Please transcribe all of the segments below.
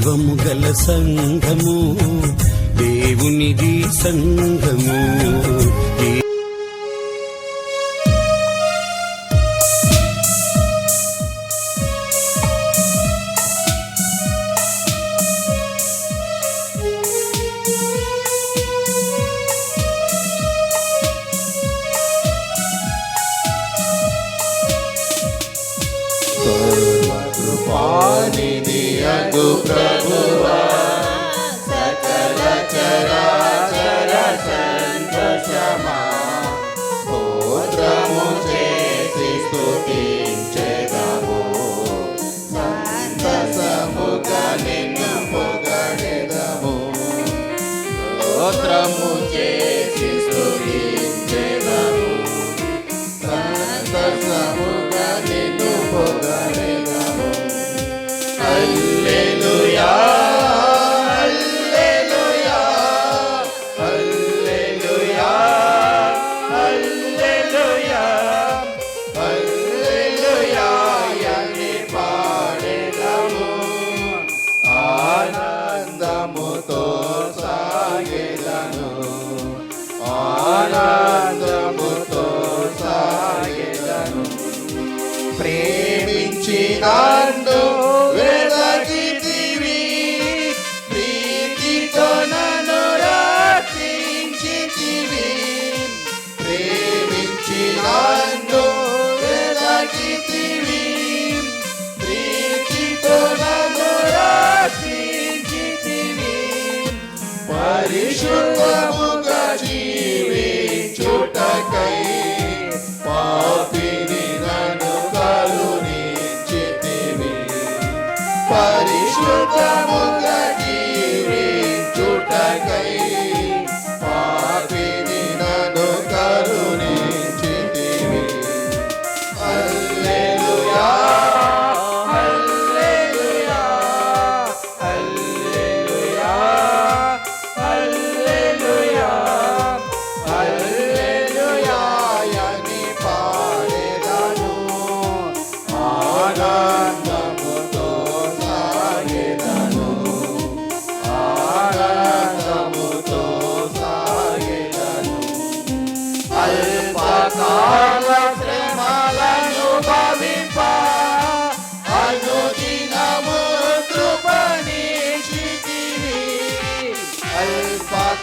దైవము గల సంఘము దేవునిది సంఘము. వాణిది అగు ప్రభువా. సకల చరాచర సంతోషమా స్తోత్రము చేసి స్తుతించెదము. సంతసముగా నిన్ను పొగడెదము. స్తోత్రము చేసి ಚಿದಾಂಡು ಬೆಳಗಿದ್ದೀವಿ ಪ್ರೀತಿ ತೊನನು ರಾಕ್ಷಿಂಚಿದ್ದೀವಿ ಪ್ರೇಮಿಂಚಿದಾಂಡು ಬೆಳಗಿದ್ದೀವಿ ಪ್ರೀತಿ ತೊನನು ರಾಕ್ಷಿಂಚಿದ್ದೀವಿ ಪರಿಶುದ್ಧ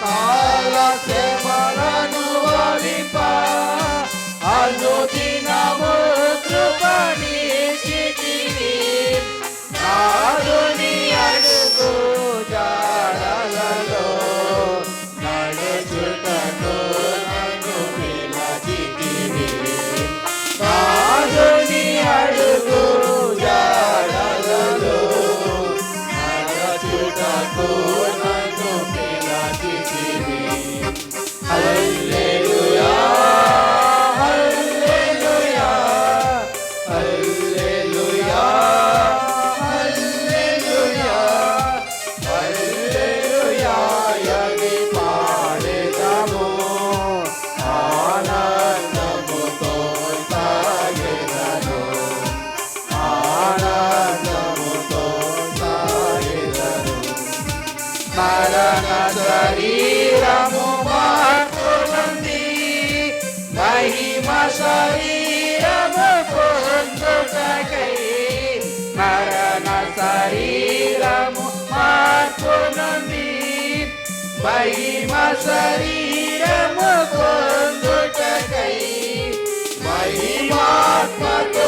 काला से बड़ा bai masari ramakondo takai bai matmato